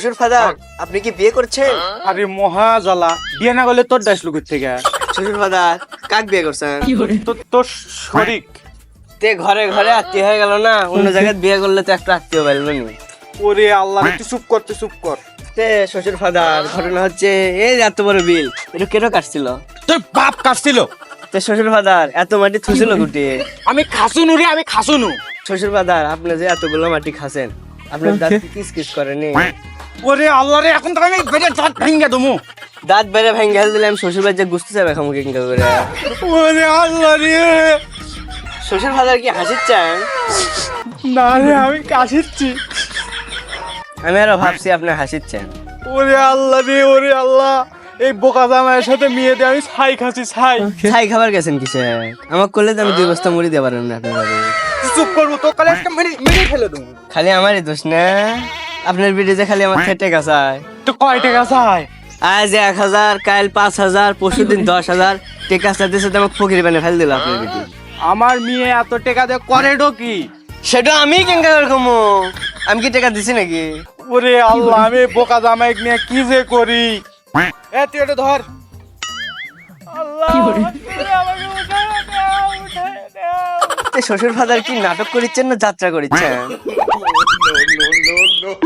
শ্বশুর ফাদার আপনি কি বিয়ে করছেন? আরে মহা জ্বালা। বিয়ে না করলে তোর ডাস লুকুর থেকে। শ্বশুর ফাদার কাক বিয়ে করছেন? তো তোর শরিক। তে ঘরে ঘরে আত্মীয় হয়ে গেল না অন্য জায়গায় বিয়ে করলে তো একটা আত্মীয় পাইল নি ওরে আল্লাহ তুই চুপ কর তুই চুপ কর। তে শ্বশুর ফাদার ঘটনা হচ্ছে এই যে এত বড় বিল এটা কেন কাটছিল? তোর বাপ কাটছিল। তে শ্বশুর ফাদার এত মাটি থুছিল গুটি। আমি খাসুনু রে আমি খাসুনু। শ্বশুর ফাদার আপনি যে এতগুলো মাটি খাসেন আপনার দাঁত কিস কিস করেনি? ওরে আল্লাহ রে এখন তো আমি বেড়ে দাঁত ভেঙে দেবো। দাঁত বেড়ে ভেঙে গেল দিলাম শ্বশুর বাড়ি যে গুছতে যাবে খামুকে কিংকা করে? ওরে আল্লাহ রে শ্বশুর ফাদার কি হাসিচ্ছেন না রে আমি কাশিচ্ছি আমি আরও ভাবছি আপনি হাসিচ্ছেন ওরে আল্লাহ রে ওরে আল্লাহ। এই বোকা জামাইয়ের সাথে মেয়ে দিয়ে আমি ছাই খাচ্ছি ছাই। ছাই খাবার গেছেন কিসে আমার করলে তো আমি দুই বস্তা মুড়ি দিয়ে পারেন না আপনার বাড়ি। চুপ করব তো কালে একটা মেরে মেরে ফেলে দেবো। খালি আমারই দোষ না। আপনার বিড়ি যে খালি আমার খেটে গাছায় তো কয় টাকা চাই আজ এক হাজার কাল পাঁচ হাজার পরশু দিন দশ হাজার। টেকা সাথে সাথে আমাকে ফকির বানিয়ে ফেল দিল আপনার বিটি আমার মেয়ে এত টাকা দিয়ে করে কি? সেটা আমি কেঙ্কা এরকম আমি কি টাকা দিছি নাকি? ওরে আল্লাহ আমি বোকা জামাই নিয়ে কি যে করি? এ তুই এটা ধর। শ্বশুর ফাদার কি নাটক করিচ্ছেন না যাত্রা করিচ্ছেন? の。